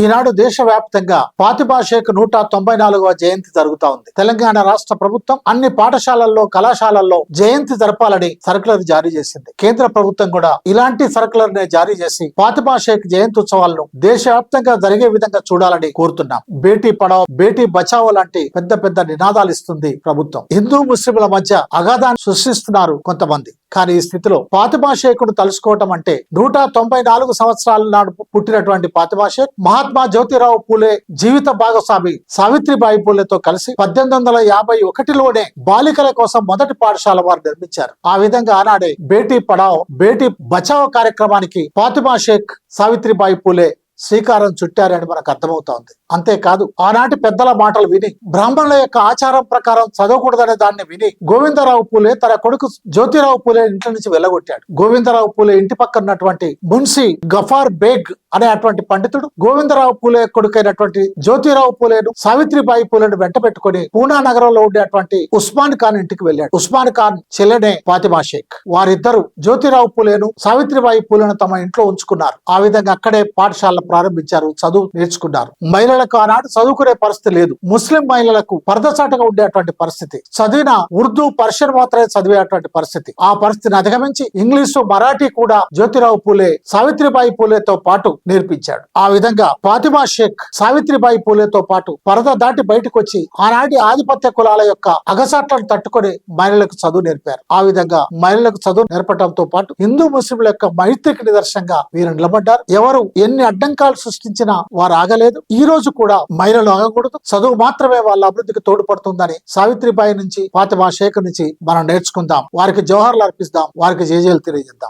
ఈనాడు దేశవ్యాప్తంగా ఫాతిమా షేక్ నూట తొంభై నాలుగవ జయంతి జరుగుతా ఉంది. తెలంగాణ రాష్ట్ర ప్రభుత్వం అన్ని పాఠశాలల్లో కళాశాలల్లో జయంతి జరపాలని సర్కులర్ జారీ చేసింది. కేంద్ర ప్రభుత్వం కూడా ఇలాంటి సర్కులర్ నే జారీ చేసి పాతిపాషేక్ జయంతి ఉత్సవాలను దేశవ్యాప్తంగా జరిగే విధంగా చూడాలని కోరుతున్నాం. బేటీ పడావ్ బేటీ బచావో లాంటి పెద్ద పెద్ద నినాదాలు ఇస్తుంది ప్రభుత్వం. హిందూ ముస్లింల మధ్య అగాధాన్ని సృష్టిస్తున్నారు కొంతమంది. కానీ ఈ స్థితిలో ఫాతిమా షేక్ను తలుసుకోవటం అంటే నూట తొంభై నాలుగు సంవత్సరాల నాడు పుట్టినటువంటి పాతిమాషేక్ మహాత్మా జ్యోతిరావు పూలే జీవిత భాగస్వామి సావిత్రిబాయి పూలేతో కలిసి పద్దెనిమిది వందల యాభై ఒకటిలోనే బాలికల కోసం మొదటి పాఠశాల వారు నిర్మించారు. ఆ విధంగా ఆనాడే బేటీ పడావ్ బేటీ బచావ్ కార్యక్రమానికి పాతిమా షేక్ సావిత్రిబాయి పూలే శ్రీకారం చుట్టారని మనకు అర్థమవుతోంది. అంతేకాదు ఆనాటి పెద్దల మాటలు విని బ్రాహ్మణుల యొక్క ఆచారం ప్రకారం చదవకూడదనే దాన్ని విని గోవిందరావు పూలే తన కొడుకు జ్యోతిరావు పూలే ఇంటి నుంచి వెళ్ళగొట్టాడు. గోవిందరావు పూలే ఇంటి పక్కన ఉన్నటువంటి మున్సి గఫార్ బేగ్ అనేటువంటి పండితుడు గోవిందరావు పూలే కొడుకైనటువంటి జ్యోతిరావు పూలేను సావిత్రిబాయి పూలేను వెంట పెట్టుకుని పూనా నగరంలో ఉండేటువంటి ఉస్మాన్ ఖాన్ ఇంటికి వెళ్ళాడు. ఉస్మాన్ ఖాన్ చెల్లెనే ఫాతిమా షేక్. వారిద్దరు జ్యోతిరావు పూలేను సావిత్రిబాయి పూలను తమ ఇంట్లో ఉంచుకున్నారు. ఆ విధంగా అక్కడే పాఠశాల ప్రారంభించారు చదువు నేర్చుకున్నారు. మహిళలకు ఆనాడు చదువుకునే పరిస్థితి లేదు. ముస్లిం మహిళలకు పరదచాటగా ఉండేటువంటి పరిస్థితి. చదివిన ఉర్దూ పర్షియన్ మాత్రమే చదివేటువంటి పరిస్థితి. ఆ పరిస్థితిని అధిగమించి ఇంగ్లీషు మరాఠీ కూడా జ్యోతిరావు పూలే సావిత్రిబాయి పూలేతో పాటు నేర్పించాడు. ఆ విధంగా ఫాతిమా షేక్ సావిత్రిబాయి పూలేతో పాటు పరద దాటి బయటకు వచ్చి ఆనాటి ఆధిపత్య కులాల యొక్క అగసాట్లను తట్టుకొని మహిళలకు చదువు నేర్పారు. ఆ విధంగా మహిళలకు చదువు నేర్పడంతో పాటు హిందూ ముస్లింల యొక్క మైత్రికి నిదర్శనంగా వీరు నిలబడ్డారు. ఎవరు ఎన్ని అడ్డంకాలు సృష్టించినా వారు ఆగలేదు. ఈ రోజు కూడా మహిళలు ఆగకూడదు. చదువు మాత్రమే వాళ్ళ అభివృద్ధికి తోడ్పడుతుందని సావిత్రిబాయి నుంచి ఫాతిమా షేక్ నుంచి మనం నేర్చుకుందాం. వారికి జవహర్లు అర్పిస్తాం. వారికి జేజేలు తెలియజేద్దాం.